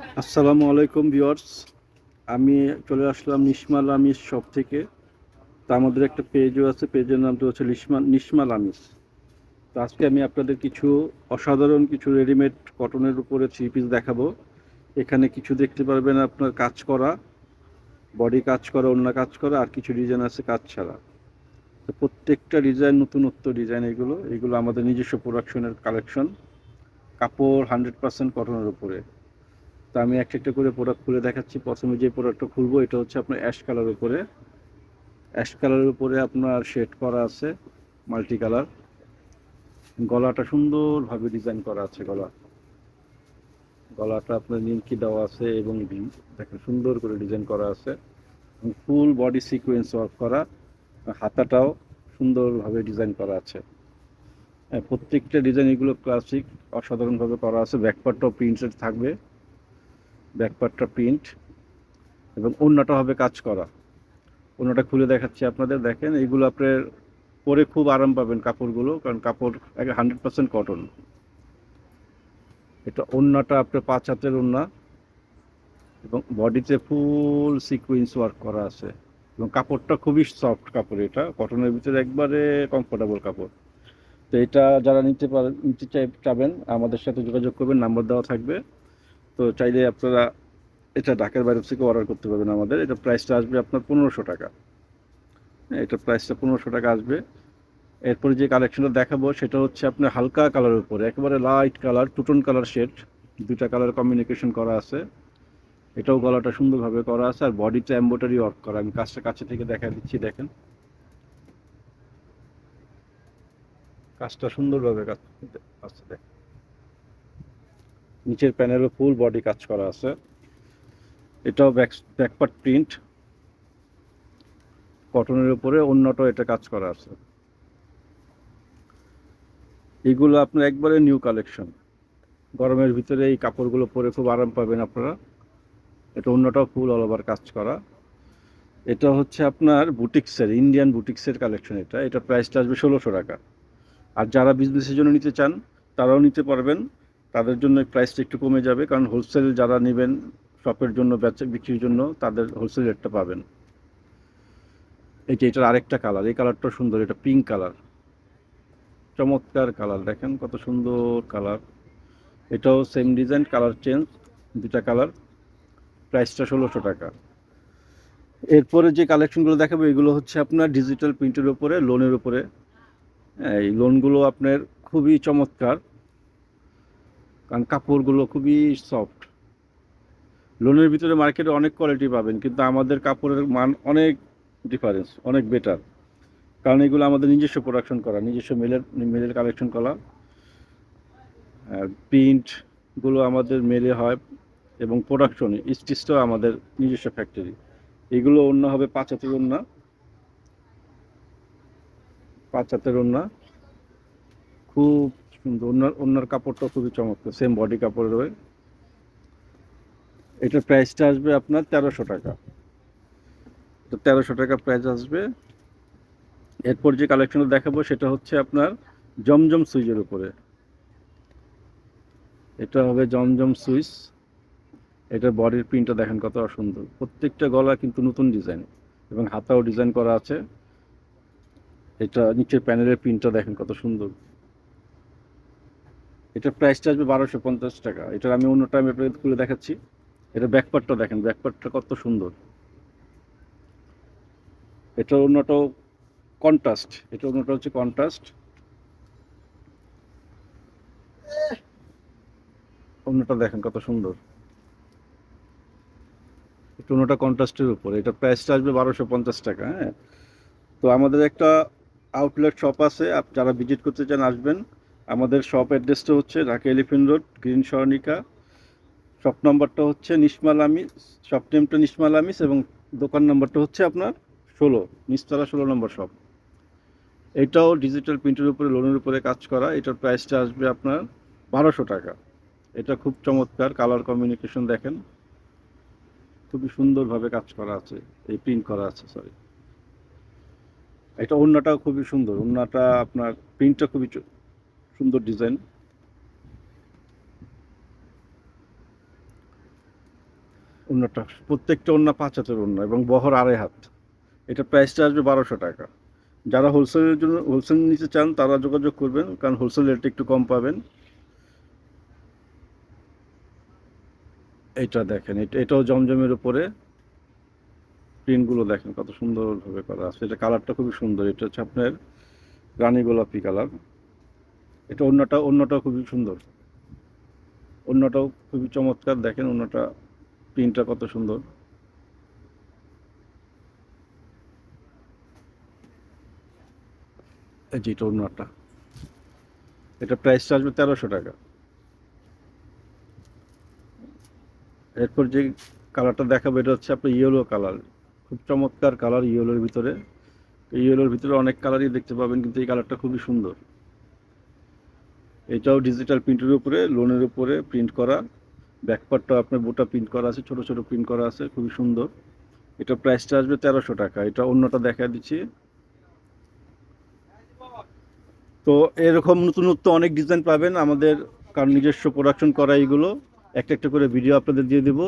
আসসালামু আলাইকুম ভিউয়ার্স। আমি চলে আসলাম নিসমাল আমিস শপ থেকে। তা আমাদের একটা পেজও আছে, পেজের নামটা হচ্ছে নিসমা নিসমাল আমিস তো আজকে আমি আপনাদের কিছু অসাধারণ কিছু রেডিমেড কটনের উপরে থ্রি পিস দেখাবো। এখানে কিছু দেখতে পারবেন আপনার কাজ করা বডি কাজ করা অন্য কাজ করা, আর কিছু ডিজাইন আছে কাজ ছাড়া। তো প্রত্যেকটা ডিজাইন নতুনত্ব ডিজাইন এগুলো এগুলো আমাদের নিজস্ব প্রোডাকশনের কালেকশন কাপড় হান্ড্রেড পার্সেন্ট কটনের উপরে। তো আমি একটা একটা করে প্রোডাক্ট খুলে দেখাচ্ছি। প্রথমে যে প্রোডাক্টটা খুলবো এটা হচ্ছে আপনার অ্যাশ কালার উপরে। অ্যাশ কালারের উপরে আপনার শেড করা আছে মাল্টি কালার গলাটা সুন্দরভাবে ডিজাইন করা আছে গলা। গলাটা আপনার নিমকি দেওয়া আছে এবং দেখেন সুন্দর করে ডিজাইন করা আছে। ফুল বডি সিকোয়েন্স ওয়ার্ক করা। হাতাটাও সুন্দরভাবে ডিজাইন করা আছে। হ্যাঁ, প্রত্যেকটা ডিজাইন এগুলো ক্লাসিক অসাধারণভাবে করা আছে। ব্যাকপার্টটাও প্রিন্টেড থাকবে। ব্যাকপার্টটা প্রিন্ট এবং অন্যটা হবে কাজ করা। অন্যটা খুলে দেখাচ্ছি আপনাদের, দেখেন এইগুলো আপনার পরে খুব আরাম পাবেন কাপড়গুলো, কারণ কাপড় হান্ড্রেড পার্সেন্ট কটন এটা অন্যটা আপনার পাঁচ হাতের ওন্না এবং বডিতে ফুল সিকুয়েন্স ওয়ার্ক করা আছে। এবং কাপড়টা খুবই সফট কাপড় এটা কটনের ভিতরে একবারে কমফোর্টেবল কাপড়। তো এটা যারা নিতে পারেন নিতে চাই, চাবেন, আমাদের সাথে যোগাযোগ করবেন, নাম্বার দেওয়া থাকবে। তো চাইলে আপনারা এটা ঢাকার বাইরে থেকে অর্ডার করতে পারবেন আমাদের। এটা প্রাইসটা আসবে আপনার পনেরোশো টাকা। হ্যাঁ এটা প্রাইসটা পনেরোশো টাকা আসবে। এরপরে যে কালেকশনটা দেখাবো, সেটা হচ্ছে আপনার হালকা কালারের উপরে, একেবারে light colour two tone colour shade দুটা কালার কমিউনিকেশন করা আছে। এটাও গলাটা সুন্দরভাবে করা আছে, আর বডিটা এম্বোটারি ওয়ার্ক করা। আমি কাজটা কাছে থেকে দেখা দিচ্ছি, দেখেন। কাজটা সুন্দরভাবে কাজ আছে, দেখেন। নিচের প্যানেলও ফুল বডি কাজ করা আছে। এটাও ব্যাক ব্যাকপার্ট প্রিন্ট। কটনের উপরে অন্যটাও এটা কাজ করা আছে। এগুলো আপনার একবারে নিউ কালেকশন। গরমের ভিতরে এই কাপড়গুলো পরে খুব আরাম পাবেন আপনারা। এটা অন্যটাও ফুল অল ওভার কাজ করা। এটা হচ্ছে আপনার বুটিক্সের, ইন্ডিয়ান বুটিক্সের কালেকশন এটা। এটা প্রাইসটা আসবে ষোলোশো টাকা। আর যারা বিজনেসের জন্য নিতে চান, তারাও নিতে পারবেন। তাদের জন্য প্রাইসটা একটু কমে যাবে কারণ হোলসেল যারা নেবেন শপের জন্য বেচা বিক্রির জন্য তাদের হোলসেল রেটটা পাবেন। এইটা এটার আরেকটা কালার এই কালারটা সুন্দর এটা পিঙ্ক কালার চমৎকার কালার দেখেন কত সুন্দর কালার এটাও সেম ডিজাইন কালার চেঞ্জ দুটা কালার প্রাইসটা ষোলোশো টাকা। এরপরে যে কালেকশনগুলো দেখাবো এগুলো হচ্ছে আপনার ডিজিটাল প্রিন্টের উপরে লোনের উপরে। হ্যাঁ, এই লোনগুলো আপনার খুবই চমৎকার। কারণ কাপড়গুলো খুবই সফট লোনের ভিতরে মার্কেটে অনেক কোয়ালিটি পাবেন, কিন্তু আমাদের কাপড়ের মান অনেক ডিফারেন্স অনেক বেটার কারণ এগুলো আমাদের নিজস্ব প্রোডাকশন করা, নিজস্ব মেলের মেলের কালেকশন করা। প্রিন্টগুলো আমাদের মেলে হয় এবং প্রোডাকশন স্টিচটাও আমাদের নিজস্ব ফ্যাক্টরি এগুলো অন্য হবে পাঁচ হাতের অন্য পাঁচ হাতের অন্য খুব সুন্দর ওনার ওনার কাপড়টা খুবই চমৎকার সেম বডি কাপড়ের রয়ে। এটার প্রাইসটা আসবে আপনার তেরোশো টাকা। তো তেরোশো টাকা প্রাইস আসবে। এরপর যে কালেকশনটা দেখাবো, সেটা হচ্ছে আপনার জমজম সুইচের উপরে। এটা হবে জমজম সুইচ। এটার বডির প্রিন্টটা দেখেন কত সুন্দর। প্রত্যেকটা গলা কিন্তু নতুন ডিজাইন এবং হাতাও ডিজাইন করা আছে। এটা নিচের প্যানেলের প্রিন্টটা দেখেন কত সুন্দর। এটার প্রাইসটা আসবে বারোশো পঞ্চাশ টাকা। এটার আমি অন্য টাইম আপনাদের খুলে দেখাচ্ছি। এটা ব্যাকপার্টটা দেখেন ব্যাকপার্টটা কত সুন্দর। এটা অন্যটাও কন্ট্রাস্ট এটা অন্যটা হচ্ছে কন্ট্রাস্ট অন্যটা দেখেন কত সুন্দর। এটা অন্যটা কন্ট্রাস্টের উপর। এটা প্রাইসটা আসবে বারোশো পঞ্চাশ টাকা হ্যাঁ। তো আমাদের একটা আউটলেট শপ আছে যারা ভিজিট করতে চান আসবেন। আমাদের শপ অ্যাড্রেসটা হচ্ছে ঢাকা এলিফেন্ট রোড গ্রিন সরণিকা শপ নম্বরটা হচ্ছে নিসমাল আমিস শপ নেমটা নিসমাল আমিস এবং দোকান নাম্বারটা হচ্ছে আপনার ষোলো নিচতলা ষোলো নম্বর শপ এটাও ডিজিটাল প্রিন্টের উপরে লোনের উপরে কাজ করা। এটার প্রাইসটা আসবে আপনার বারোশো টাকা। এটা খুব চমৎকার কালার কমিউনিকেশন দেখেন। খুবই সুন্দরভাবে কাজ করা আছে, এই প্রিন্ট করা আছে সরি এটা ওড়নাটাও খুবই সুন্দর। ওড়নাটা আপনার প্রিন্টটা খুবই সুন্দর ডিজাইন। অন্যটা প্রত্যেকটা অন্য পাঁচ হাতের অন্য এবং বহর আড়াই হাত। এটা প্রাইসটা আসবে বারোশো টাকা। যারা হোলসেলের জন্য, হোলসেল নিতে চান, তারা যোগাযোগ করবেন, কারণ হোলসেল রেটটা একটু কম পাবেন। এটা দেখেন, এটা, এটাও জমজমের উপরে। প্রিন্টগুলো দেখেন কত সুন্দরভাবে করা আছে। এটা কালারটা খুবই সুন্দর। এটা হচ্ছে আপনার রানী গোলাপি কালার। এটা অন্যটা অন্যটাও খুবই সুন্দর। অন্যটাও খুবই চমৎকার, দেখেন অন্যটা, প্রিন্টটা কত সুন্দর। যে এটা অন্যটা। এটা প্রাইসটা আসবে তেরোশো টাকা। এরপর যে কালারটা দেখাবো, এটা হচ্ছে আপনার ইয়েলো কালার খুব চমৎকার কালার ইয়েলোর ভিতরে। ইয়েলোর ভিতরে অনেক কালারই দেখতে পাবেন, কিন্তু এই কালারটা খুবই সুন্দর। এটাও ডিজিটাল প্রিন্টের উপরে লোনের উপরে প্রিন্ট করা। ব্যাকপার্টটা আপনার বোটা প্রিন্ট করা আছে, ছোট ছোট প্রিন্ট করা আছে, খুবই সুন্দর। এটা প্রাইসটা আসবে তেরোশো টাকা, এটা অন্যটা দেখা দিচ্ছি। তো এরকম নতুন নতুন অনেক ডিজাইন পাবেন আমাদের কারণ নিজস্ব প্রোডাকশন করা এইগুলো একটা একটা করে ভিডিও আপনাদের দিয়ে দেবো।